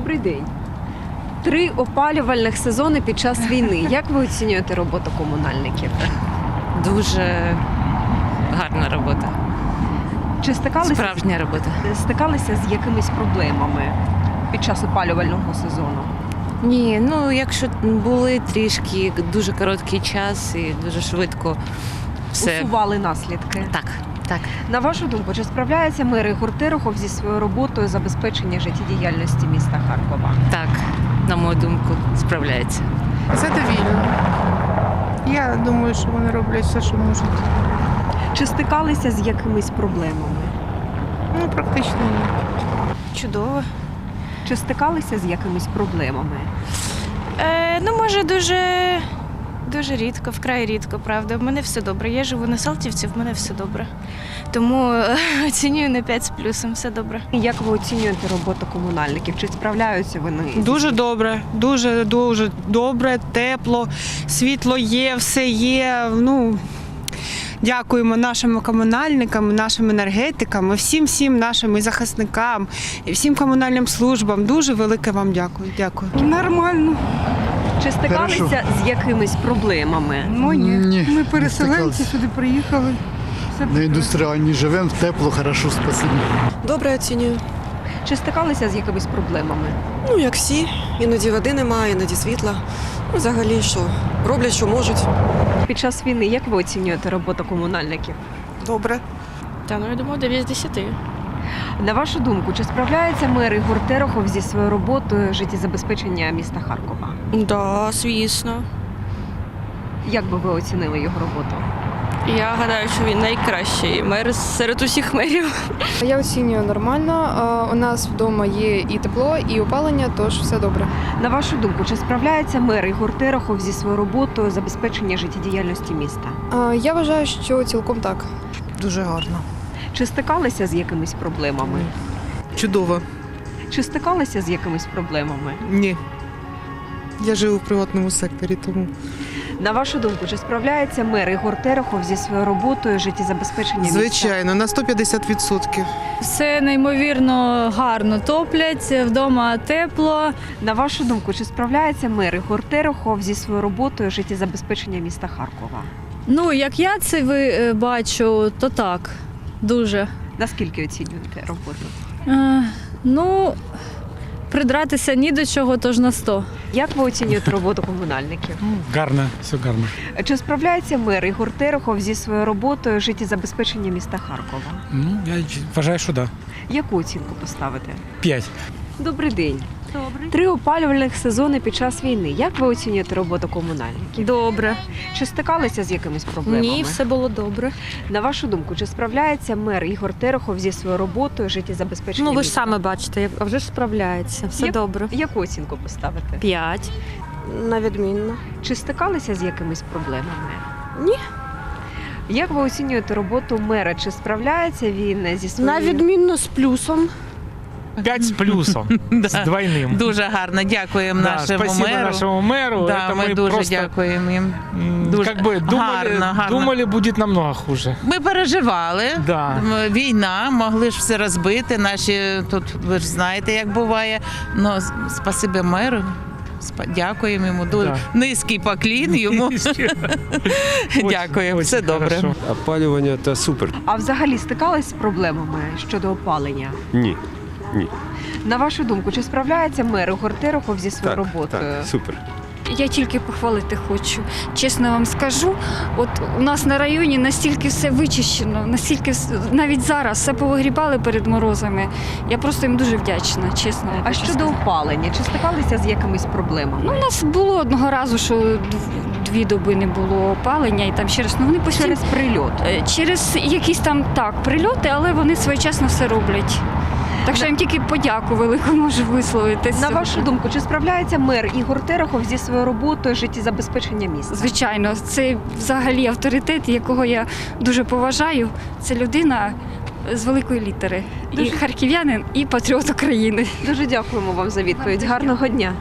Добрий день. Три опалювальних сезони під час війни. Як ви оцінюєте роботу комунальників? Дуже гарна робота. Чи стикалися, Справжня робота. стикалися з якимись проблемами під час опалювального сезону? Ні, ну якщо були трішки дуже короткий час і дуже швидко все. Усували наслідки. Так, так. На вашу думку, чи справляється мер Ігор Терехов зі своєю роботою забезпечення життєдіяльності міста Харкова? Так, на мою думку, справляється. Задовільно. Я думаю, що вони роблять все, що можуть. Чи стикалися з якимись проблемами? Ну, практично ні. Чудово. Чи стикалися з якимись проблемами? Е, ну, може, дуже, дуже рідко, вкрай рідко, правда. В мене все добре. Я живу на Салтівці, в мене все добре. Тому е, оцінюю на 5 з плюсом, все добре. Як ви оцінюєте роботу комунальників? Чи справляються вони? Дуже добре, дуже дуже добре, тепло, світло є, все є. Ну дякуємо нашим комунальникам, нашим енергетикам, всім всім нашим і захисникам, і всім комунальним службам. Дуже велике вам дякую. Дякую. Нормально. Чи стикалися з якимись проблемами? Ну ні. Ні, Ми переселенці сюди приїхали. Все На індустріальній живемо, тепло, хорошо, спасибо. Добре оцінюю. Чи стикалися з якимись проблемами? Ну, як всі, іноді води немає, іноді світла. Ну, взагалі, що роблять, що можуть. Під час війни як ви оцінюєте роботу комунальників? Добре. Та ну я думаю, 9 з 10. На вашу думку, чи справляється мер Ігор Терехов зі своєю роботою життєзабезпечення міста Харкова? Да, звісно. Як би ви оцінили його роботу? Я гадаю, що він найкращий мер серед усіх мерів. Я оцінюю нормально. Е, У нас вдома є і тепло, і опалення, тож все добре. На вашу думку, чи справляється мер Ігор Терехов зі своєю роботою забезпечення життєдіяльності міста? Е, Я вважаю, що цілком так. Дуже гарно. Чи стикалися з якимись проблемами? Чудово. Чи стикалися з якимись проблемами? Ні. Я живу в приватному секторі, тому На вашу думку, чи справляється мер Ігор Терехов зі своєю роботою життєзабезпечення міста? звичайно на 150%. Все неймовірно гарно топлять, вдома тепло. На вашу думку, чи справляється мер Ігор Терехов зі своєю роботою життєзабезпечення міста Харкова? Ну, як я це ви е, бачу, то так. Дуже. Наскільки оцінюєте роботу? Е, ну, придратися ні до чого, тож на 100. Як ви оцінюєте роботу комунальників? Гарно, все гарно. Чи справляється мер Ігор Терехов зі своєю роботою життєзабезпечення міста Харкова? Ну, я вважаю, що да. Яку оцінку поставити? П'ять. Добрий день. Три опалювальних сезони під час війни. Як ви оцінюєте роботу комунальників? Добре. Чи стикалися з якимись проблемами? Ні, все було добре. На вашу думку, чи справляється мер Ігор Терехов зі своєю роботою життєзабезпечення? Ну ви ж саме бачите, а вже ж справляється. Все Є- добре. Яку оцінку поставити? П'ять. На відмінно. Чи стикалися з якимись проблемами? Ні. Як ви оцінюєте роботу мера? Чи справляється він зі своєю... На відмінно з плюсом. П'ять з плюсом, з двойним. Дуже гарно. Дякуємо Да, нашому спасибо меру. нашему мэру. Да, Это ми, дуже просто, дякуємо їм. м, Дуже как бы думали, гарно, гарно. думали, будет намного хуже. Ми переживали. Да. М, Війна, могли ж все розбити. Наші тут ви ж знаєте, як буває. Ну, с- спасибі меру. Спа- Дякуємо йому. Дуже Да. низький поклін йому. Очень- Дякую, очень все добре. хорошо. Опалювання та супер. А взагалі стикались з проблемами щодо опалення? Ні. Ні. На вашу думку, чи справляється мер Ігор Терехов зі своєю Так, роботою? так, супер. Я тільки похвалити хочу. Чесно вам скажу, от у нас на районі настільки все вичищено, настільки навіть зараз все повигрібали перед морозами. Я просто їм дуже вдячна, чесно. А щодо сказати. опалення, чи стикалися з якимись проблемами? Ну, у нас було одного разу, що дв- дві доби не було опалення, і там ще раз ну вони постійно через прильот. Е, Через якісь там так прильоти, але вони своєчасно все роблять. Так що їм тільки подяку велику можу висловити. На вашу думку, чи справляється мер Ігор Терехов зі своєю роботою життєзабезпечення міста? Звичайно, це взагалі авторитет, якого я дуже поважаю. Це людина з великої літери. І Дуже- харків'янин, і патріот України. Дуже дякуємо вам за відповідь. Гарного дня.